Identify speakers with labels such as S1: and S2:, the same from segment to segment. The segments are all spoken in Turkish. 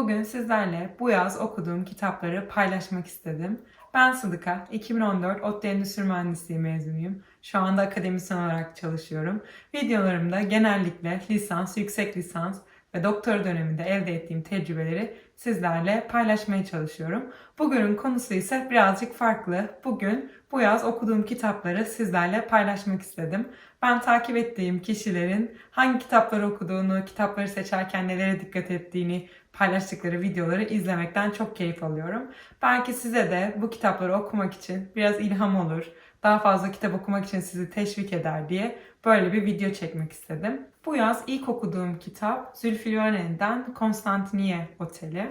S1: Bugün sizlerle bu yaz okuduğum kitapları paylaşmak istedim. Ben Sıdıka, 2014 ODTÜ Endüstri Mühendisliği mezunuyum. Şu anda akademisyen olarak çalışıyorum. Videolarımda genellikle lisans, yüksek lisans ve doktora döneminde elde ettiğim tecrübeleri sizlerle paylaşmaya çalışıyorum. Bugünün konusu ise birazcık farklı. Bugün bu yaz okuduğum kitapları sizlerle paylaşmak istedim. Ben takip ettiğim kişilerin hangi kitapları okuduğunu, kitapları seçerken nelere dikkat ettiğini paylaştıkları videoları izlemekten çok keyif alıyorum. Belki size de bu kitapları okumak için biraz ilham olur, daha fazla kitap okumak için sizi teşvik eder diye böyle bir video çekmek istedim. Bu yaz ilk okuduğum kitap Zülfü Livaneli'den Konstantiniye Oteli.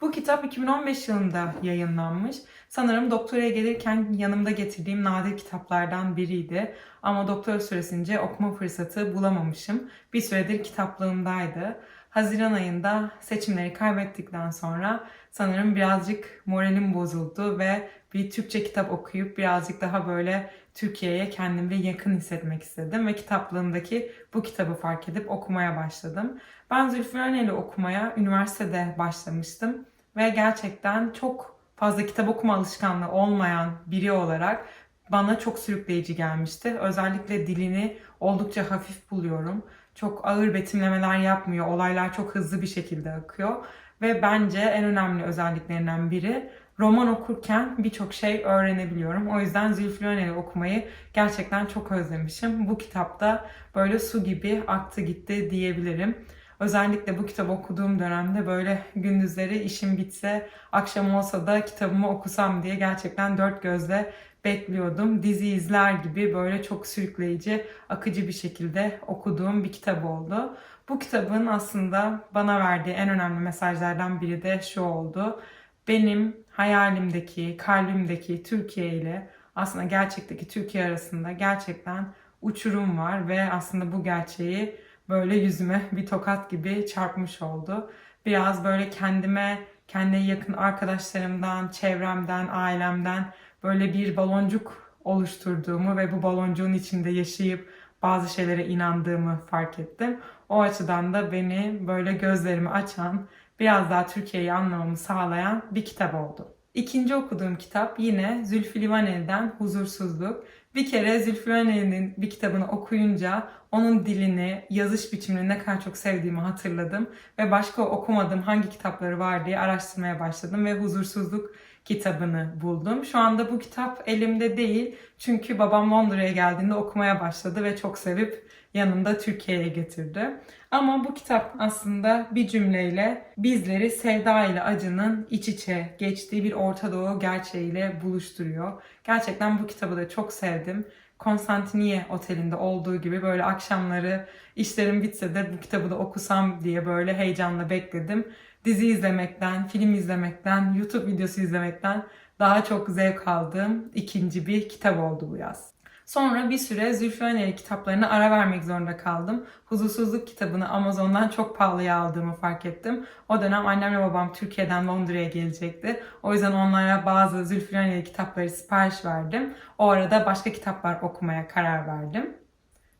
S1: Bu kitap 2015 yılında yayınlanmış. Sanırım doktoraya gelirken yanımda getirdiğim nadir kitaplardan biriydi. Ama doktora süresince okuma fırsatı bulamamışım. Bir süredir kitaplığımdaydı. Haziran ayında seçimleri kaybettikten sonra sanırım birazcık moralim bozuldu ve bir Türkçe kitap okuyup birazcık daha böyle Türkiye'ye kendimi yakın hissetmek istedim ve kitaplığımdaki bu kitabı fark edip okumaya başladım. Ben Zülfü Livaneli okumaya üniversitede başlamıştım ve gerçekten çok fazla kitap okuma alışkanlığı olmayan biri olarak bana çok sürükleyici gelmişti. Özellikle dilini oldukça hafif buluyorum. Çok ağır betimlemeler yapmıyor. Olaylar çok hızlı bir şekilde akıyor. Ve bence en önemli özelliklerinden biri roman okurken birçok şey öğrenebiliyorum. O yüzden Zülfü Livaneli okumayı gerçekten çok özlemişim. Bu kitapta böyle su gibi aktı gitti diyebilirim. Özellikle bu kitabı okuduğum dönemde böyle gündüzleri işim bitse, akşam olsa da kitabımı okusam diye gerçekten dört gözle bekliyordum. Dizi izler gibi böyle çok sürükleyici, akıcı bir şekilde okuduğum bir kitap oldu. Bu kitabın aslında bana verdiği en önemli mesajlardan biri de şu oldu. Benim hayalimdeki, kalbimdeki Türkiye ile aslında gerçekteki Türkiye arasında gerçekten uçurum var ve aslında bu gerçeği böyle yüzüme bir tokat gibi çarpmış oldu. Biraz böyle kendime, kendine yakın arkadaşlarımdan, çevremden, ailemden böyle bir baloncuk oluşturduğumu ve bu baloncuğun içinde yaşayıp bazı şeylere inandığımı fark ettim. O açıdan da beni böyle gözlerimi açan, biraz daha Türkiye'yi anlamamı sağlayan bir kitap oldu. İkinci okuduğum kitap yine Zülfü Livaneli'den Huzursuzluk. Bir kere Zülfü Livaneli'nin bir kitabını okuyunca onun dilini, yazış biçimini ne kadar çok sevdiğimi hatırladım. Ve başka okumadığım hangi kitapları var diye araştırmaya başladım ve Huzursuzluk kitabını buldum. Şu anda bu kitap elimde değil çünkü babam Londra'ya geldiğinde okumaya başladı ve çok sevip yanında Türkiye'ye getirdi. Ama bu kitap aslında bir cümleyle bizleri sevda ile acının iç içe geçtiği bir Orta Doğu gerçeğiyle buluşturuyor. Gerçekten bu kitabı da çok sevdim. Konstantiniye Oteli'nde olduğu gibi böyle akşamları işlerim bitse de bu kitabı da okusam diye böyle heyecanla bekledim. Dizi izlemekten, film izlemekten, YouTube videosu izlemekten daha çok zevk aldığım ikinci bir kitap oldu bu yaz. Sonra bir süre Zülfü Livaneli kitaplarına ara vermek zorunda kaldım. Huzursuzluk kitabını Amazon'dan çok pahalıya aldığımı fark ettim. O dönem annemle babam Türkiye'den Londra'ya gelecekti. O yüzden onlara bazı Zülfü Livaneli kitapları sipariş verdim. O arada başka kitaplar okumaya karar verdim.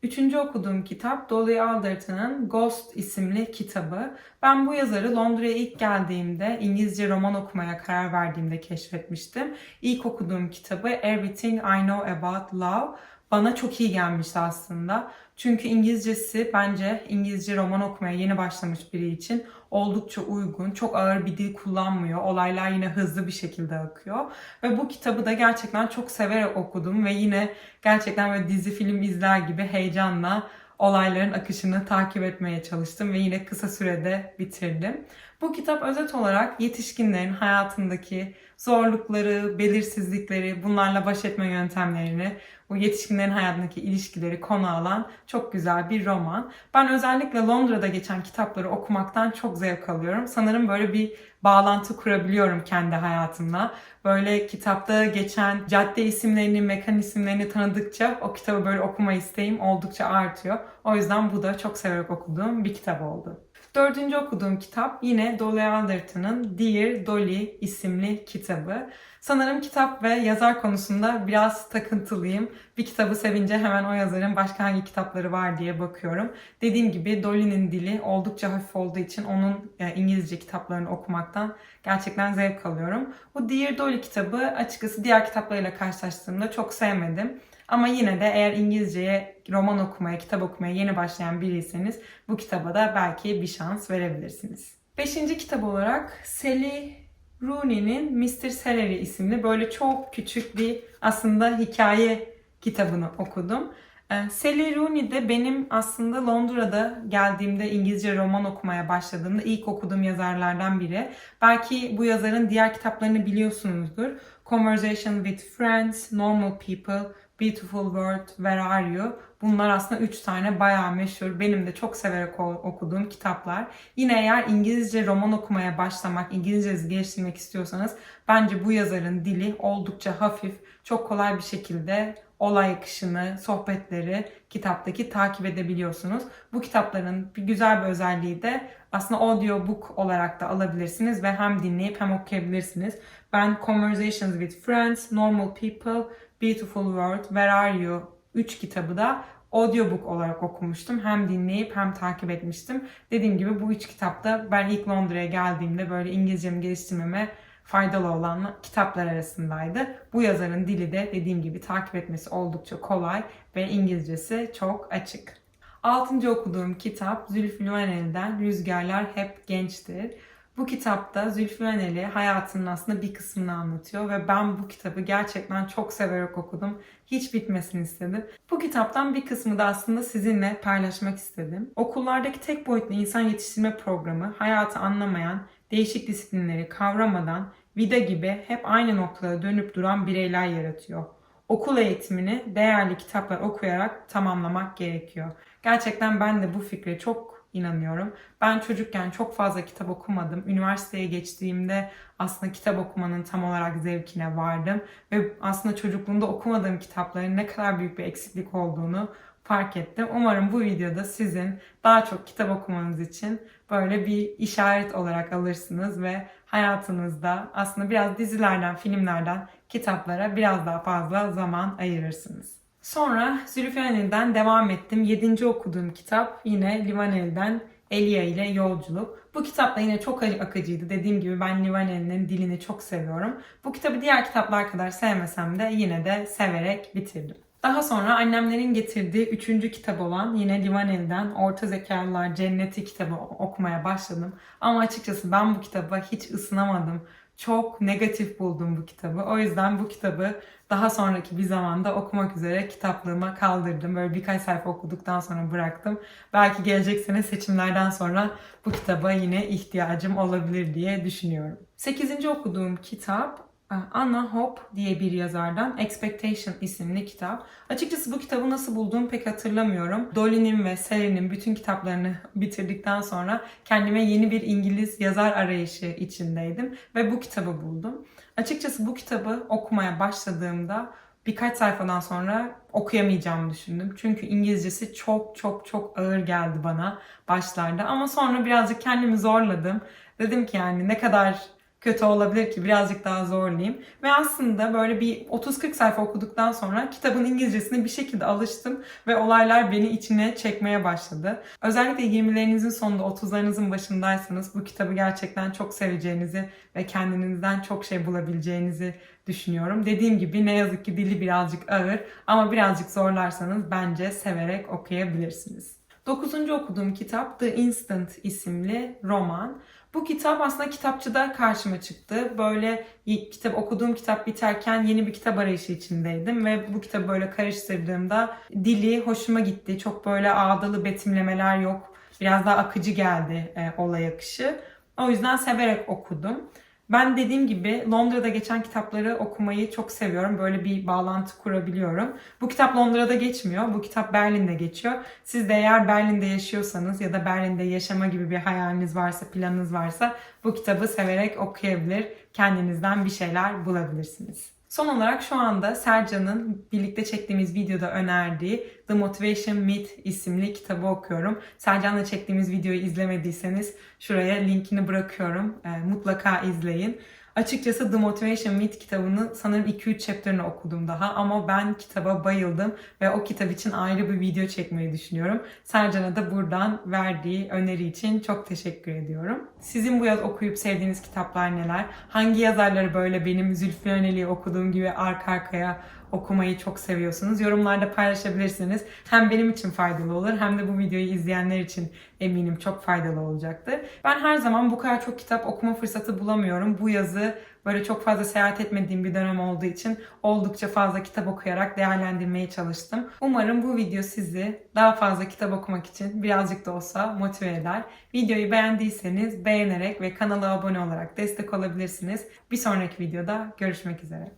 S1: Üçüncü okuduğum kitap Dolly Alderton'ın Ghost isimli kitabı. Ben bu yazarı Londra'ya ilk geldiğimde İngilizce roman okumaya karar verdiğimde keşfetmiştim. İlk okuduğum kitabı Everything I Know About Love bana çok iyi gelmişti aslında. Çünkü İngilizcesi bence İngilizce roman okumaya yeni başlamış biri için oldukça uygun. Çok ağır bir dil kullanmıyor. Olaylar yine hızlı bir şekilde akıyor. Ve bu kitabı da gerçekten çok severek okudum ve yine gerçekten böyle dizi film izler gibi heyecanla olayların akışını takip etmeye çalıştım ve yine kısa sürede bitirdim. Bu kitap özet olarak yetişkinlerin hayatındaki zorlukları, belirsizlikleri, bunlarla baş etme yöntemlerini, bu yetişkinlerin hayatındaki ilişkileri konu alan çok güzel bir roman. Ben özellikle Londra'da geçen kitapları okumaktan çok zevk alıyorum. Sanırım böyle bir bağlantı kurabiliyorum kendi hayatımla. Böyle kitapta geçen cadde isimlerini, mekan isimlerini tanıdıkça o kitabı böyle okuma isteğim oldukça artıyor. O yüzden bu da çok severek okuduğum bir kitap oldu. Dördüncü okuduğum kitap yine Dolly Alderton'ın Dear Dolly isimli kitabı. Sanırım kitap ve yazar konusunda biraz takıntılıyım. Bir kitabı sevince hemen o yazarın başka hangi kitapları var diye bakıyorum. Dediğim gibi Dolly'nin dili oldukça hafif olduğu için onun e, İngilizce kitaplarını okumaktan gerçekten zevk alıyorum. Bu Dear Dolly kitabı açıkçası diğer kitaplarıyla karşılaştırdığımda çok sevmedim. Ama yine de eğer İngilizceye roman okumaya, kitap okumaya yeni başlayan biriyseniz bu kitaba da belki bir şans verebilirsiniz. Beşinci kitap olarak Sally Rooney'nin Mr. Celery isimli böyle çok küçük bir aslında hikaye kitabını okudum. Ee, Sally Rooney de benim aslında Londra'da geldiğimde İngilizce roman okumaya başladığımda ilk okuduğum yazarlardan biri. Belki bu yazarın diğer kitaplarını biliyorsunuzdur. Conversation with Friends, Normal People, Beautiful World, Where Are You? Bunlar aslında 3 tane bayağı meşhur. Benim de çok severek okuduğum kitaplar. Yine eğer İngilizce roman okumaya başlamak, İngilizcenizi geliştirmek istiyorsanız bence bu yazarın dili oldukça hafif, çok kolay bir şekilde olay akışını, sohbetleri kitaptaki takip edebiliyorsunuz. Bu kitapların bir güzel bir özelliği de aslında audiobook olarak da alabilirsiniz ve hem dinleyip hem okuyabilirsiniz. Ben Conversations with Friends, Normal People, Beautiful World, Where Are You 3 kitabı da audiobook olarak okumuştum. Hem dinleyip hem takip etmiştim. Dediğim gibi bu üç kitapta ben ilk Londra'ya geldiğimde böyle İngilizcemi geliştirmeme faydalı olan kitaplar arasındaydı. Bu yazarın dili de dediğim gibi takip etmesi oldukça kolay ve İngilizcesi çok açık. Altıncı okuduğum kitap Zülfü Livaneli'den Rüzgarlar Hep Gençtir. Bu kitapta Zülfü Livaneli hayatının aslında bir kısmını anlatıyor ve ben bu kitabı gerçekten çok severek okudum. Hiç bitmesini istedim. Bu kitaptan bir kısmı da aslında sizinle paylaşmak istedim. Okullardaki tek boyutlu insan yetiştirme programı hayatı anlamayan, değişik disiplinleri kavramadan vida gibi hep aynı noktada dönüp duran bireyler yaratıyor. Okul eğitimini değerli kitaplar okuyarak tamamlamak gerekiyor. Gerçekten ben de bu fikre çok inanıyorum. Ben çocukken çok fazla kitap okumadım. Üniversiteye geçtiğimde aslında kitap okumanın tam olarak zevkine vardım. Ve aslında çocukluğumda okumadığım kitapların ne kadar büyük bir eksiklik olduğunu fark ettim. Umarım bu videoda sizin daha çok kitap okumanız için böyle bir işaret olarak alırsınız ve hayatınızda aslında biraz dizilerden, filmlerden kitaplara biraz daha fazla zaman ayırırsınız. Sonra Zülfiyaneli'den devam ettim. Yedinci okuduğum kitap yine Livaneli'den Elia ile Yolculuk. Bu kitap da yine çok akıcıydı. Dediğim gibi ben Livaneli'nin dilini çok seviyorum. Bu kitabı diğer kitaplar kadar sevmesem de yine de severek bitirdim. Daha sonra annemlerin getirdiği üçüncü kitap olan yine Livaneli'den Orta Zekalılar Cenneti kitabı okumaya başladım. Ama açıkçası ben bu kitaba hiç ısınamadım. Çok negatif buldum bu kitabı. O yüzden bu kitabı daha sonraki bir zamanda okumak üzere kitaplığıma kaldırdım. Böyle birkaç sayfa okuduktan sonra bıraktım. Belki gelecek sene seçimlerden sonra bu kitaba yine ihtiyacım olabilir diye düşünüyorum. Sekizinci okuduğum kitap Anna Hope diye bir yazardan Expectation isimli kitap. Açıkçası bu kitabı nasıl bulduğumu pek hatırlamıyorum. Dolly'nin ve Sally'nin bütün kitaplarını bitirdikten sonra kendime yeni bir İngiliz yazar arayışı içindeydim ve bu kitabı buldum. Açıkçası bu kitabı okumaya başladığımda birkaç sayfadan sonra okuyamayacağımı düşündüm. Çünkü İngilizcesi çok çok çok ağır geldi bana başlarda ama sonra birazcık kendimi zorladım. Dedim ki yani ne kadar kötü olabilir ki birazcık daha zorlayayım. Ve aslında böyle bir 30-40 sayfa okuduktan sonra kitabın İngilizcesine bir şekilde alıştım ve olaylar beni içine çekmeye başladı. Özellikle 20'lerinizin sonunda 30'larınızın başındaysanız bu kitabı gerçekten çok seveceğinizi ve kendinizden çok şey bulabileceğinizi düşünüyorum. Dediğim gibi ne yazık ki dili birazcık ağır ama birazcık zorlarsanız bence severek okuyabilirsiniz. Dokuzuncu okuduğum kitap The Instant isimli roman. Bu kitap aslında kitapçıda karşıma çıktı. Böyle kitap okuduğum kitap biterken yeni bir kitap arayışı içindeydim ve bu kitabı böyle karıştırdığımda dili hoşuma gitti. Çok böyle ağdalı betimlemeler yok. Biraz daha akıcı geldi e, olay akışı. O yüzden severek okudum. Ben dediğim gibi Londra'da geçen kitapları okumayı çok seviyorum. Böyle bir bağlantı kurabiliyorum. Bu kitap Londra'da geçmiyor. Bu kitap Berlin'de geçiyor. Siz de eğer Berlin'de yaşıyorsanız ya da Berlin'de yaşama gibi bir hayaliniz varsa, planınız varsa bu kitabı severek okuyabilir, kendinizden bir şeyler bulabilirsiniz. Son olarak şu anda Sercan'ın birlikte çektiğimiz videoda önerdiği The Motivation Myth isimli kitabı okuyorum. Sercan'la çektiğimiz videoyu izlemediyseniz şuraya linkini bırakıyorum. E, mutlaka izleyin. Açıkçası The Motivation Meet kitabını sanırım 2-3 chapter'ını okudum daha ama ben kitaba bayıldım ve o kitap için ayrı bir video çekmeyi düşünüyorum. Sercan'a da buradan verdiği öneri için çok teşekkür ediyorum. Sizin bu yaz okuyup sevdiğiniz kitaplar neler? Hangi yazarları böyle benim Zülfü Öneli'yi okuduğum gibi arka arkaya okumayı çok seviyorsunuz. Yorumlarda paylaşabilirsiniz. Hem benim için faydalı olur hem de bu videoyu izleyenler için eminim çok faydalı olacaktır. Ben her zaman bu kadar çok kitap okuma fırsatı bulamıyorum. Bu yazı böyle çok fazla seyahat etmediğim bir dönem olduğu için oldukça fazla kitap okuyarak değerlendirmeye çalıştım. Umarım bu video sizi daha fazla kitap okumak için birazcık da olsa motive eder. Videoyu beğendiyseniz beğenerek ve kanala abone olarak destek olabilirsiniz. Bir sonraki videoda görüşmek üzere.